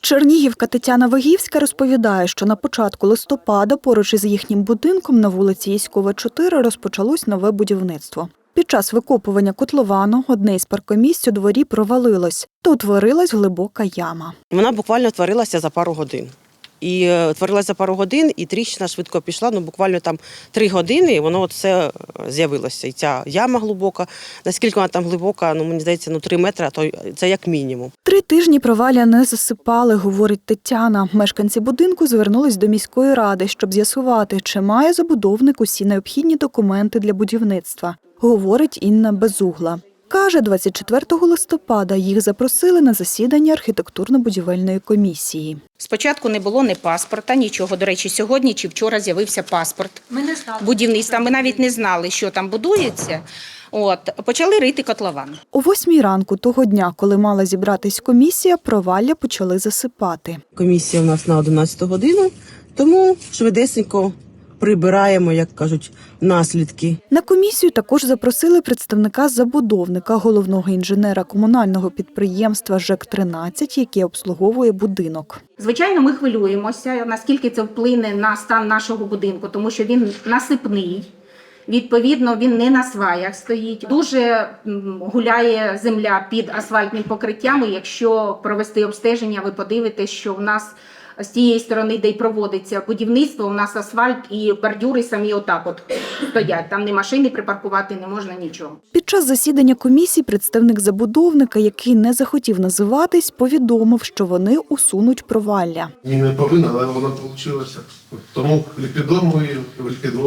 Чернігівка Тетяна Вагівська розповідає, що на початку листопада поруч із їхнім будинком на вулиці Яськова, 4 розпочалось нове будівництво. Під час викопування котловану одне із паркомісць у дворі провалилось, то утворилась глибока яма. Вона буквально творилася за пару годин. І е, творилася за пару годин, і тріщина швидко пішла. Ну буквально там три години, і воно все е, з'явилося. І ця яма глибока. Наскільки вона там глибока, ну мені здається, ну три метри, а то це як мінімум. Три тижні провалля не засипали, говорить Тетяна. Мешканці будинку звернулись до міської ради, щоб з'ясувати, чи має забудовник усі необхідні документи для будівництва, говорить Інна Безугла. Каже, 24 листопада їх запросили на засідання архітектурно-будівельної комісії. Спочатку не було ні паспорта, нічого. До речі, сьогодні чи вчора з'явився паспорт Ми не знали. будівництва. Ми навіть не знали, що там будується. От почали рити котлован. О восьмій ранку того дня, коли мала зібратись комісія, провалля почали засипати. Комісія у нас на 11 годину, тому швидесенько прибираємо, як кажуть, наслідки. На комісію також запросили представника забудовника, головного інженера комунального підприємства ЖЕК-13, яке обслуговує будинок. Звичайно, ми хвилюємося, наскільки це вплине на стан нашого будинку, тому що він насипний. Відповідно, він не на сваях стоїть. Дуже гуляє земля під асфальтним покриттям. І якщо провести обстеження, ви подивитесь, що в нас з тієї сторони, де й проводиться будівництво, у нас асфальт і бордюри самі отак от стоять. Там ні машини припаркувати не можна нічого. Під час засідання комісії представник забудовника, який не захотів називатись, повідомив, що вони усунуть провалля. Ні, не повинна, але вона вийшла. Тому ліквідуємо її,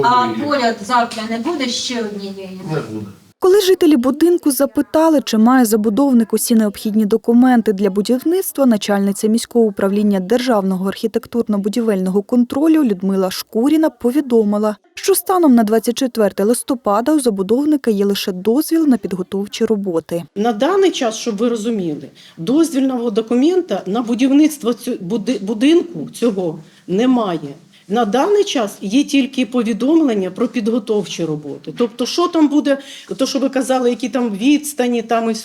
А її. поряд завтра не буде ще однієї. Не буде. Коли жителі будинку запитали, чи має забудовник усі необхідні документи для будівництва, начальниця міського управління державного архітектурно-будівельного контролю Людмила Шкуріна повідомила, що станом на 24 листопада у забудовника є лише дозвіл на підготовчі роботи. На даний час, щоб ви розуміли, дозвільного документа на будівництво будинку цього немає. На даний час є тільки повідомлення про підготовчі роботи. Тобто, що там буде, то що ви казали, які там відстані, там і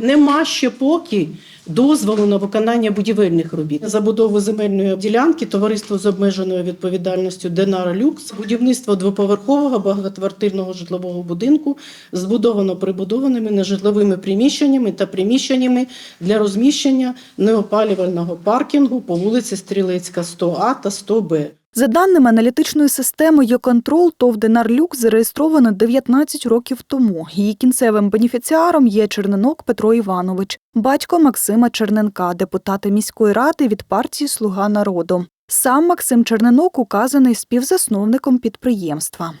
нема ще поки дозволу на виконання будівельних робіт. Забудову земельної ділянки товариство з обмеженою відповідальністю Денара Люкс, будівництво двоповерхового багатоквартирного житлового будинку збудовано прибудованими нежитловими приміщеннями та приміщеннями для розміщення неопалювального паркінгу по вулиці Стрілецька 100А та 100Б. За даними аналітичної системи «Йоконтрол», ТОВ «Денарлюк» зареєстровано 19 років тому. Її кінцевим бенефіціаром є Черненок Петро Іванович, батько Максима Черненка, депутата міської ради від партії «Слуга народу». Сам Максим Черненок указаний співзасновником підприємства.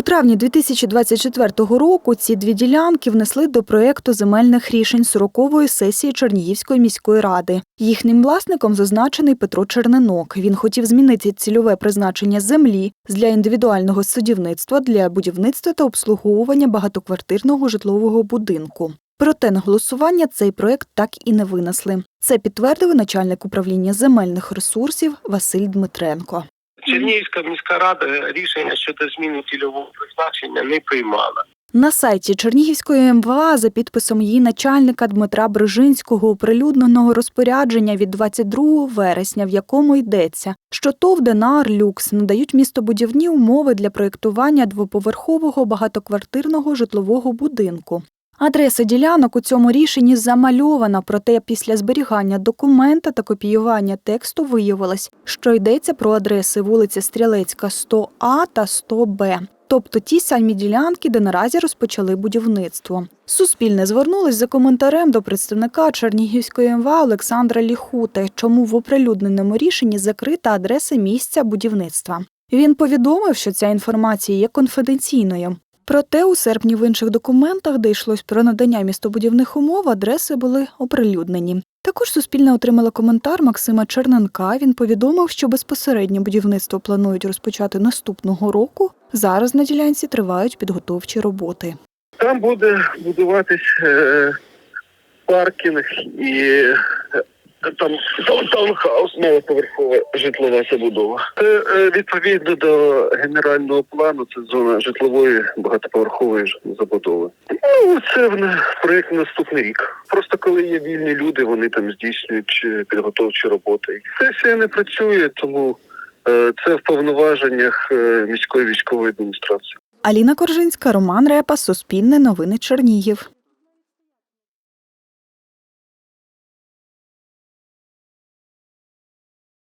У травні 2024 року ці дві ділянки внесли до проєкту земельних рішень 40-ї сесії Чернігівської міської ради. Їхнім власником зазначений Петро Черненок. Він хотів змінити цільове призначення землі для індивідуального садівництва для будівництва та обслуговування багатоквартирного житлового будинку. Проте на голосування цей проєкт так і не винесли. Це підтвердив начальник управління земельних ресурсів Василь Дмитренко. Чернігівська міська рада рішення щодо зміни цільового призначення не приймала. На сайті Чернігівської МВА за підписом її начальника Дмитра Брижинського оприлюдненого розпорядження від 22 вересня, в якому йдеться, що ТОВ «Денар Люкс надають містобудівні умови для проєктування двоповерхового багатоквартирного житлового будинку. Адреса ділянок у цьому рішенні замальована, проте після зберігання документа та копіювання тексту виявилось, що йдеться про адреси вулиця Стрілецька 100А та 100Б. Тобто ті самі ділянки, де наразі розпочали будівництво. Суспільне звернулось за коментарем до представника Чернігівської МВА Олександра Ліхути, чому в оприлюдненому рішенні закрита адреса місця будівництва. Він повідомив, що ця інформація є конфіденційною. Проте у серпні в інших документах, де йшлось про надання містобудівних умов, адреси були оприлюднені. Також Суспільне отримало коментар Максима Черненка. Він повідомив, що безпосереднє будівництво планують розпочати наступного року. Зараз на ділянці тривають підготовчі роботи. Там буде будуватись е, паркінг і е, Там таун- таунхаус, новоповерхова житлова забудова. Це е, відповідно до генерального плану. Це зона житлової багатоповерхової забудови. Ну це в на наступний рік. Просто коли є вільні люди, вони там здійснюють е, підготовчі роботи. Сесія не працює, тому е, це в повноваженнях міської військової адміністрації. Аліна Коржинська, Роман Репа, Суспільне новини Чернігів.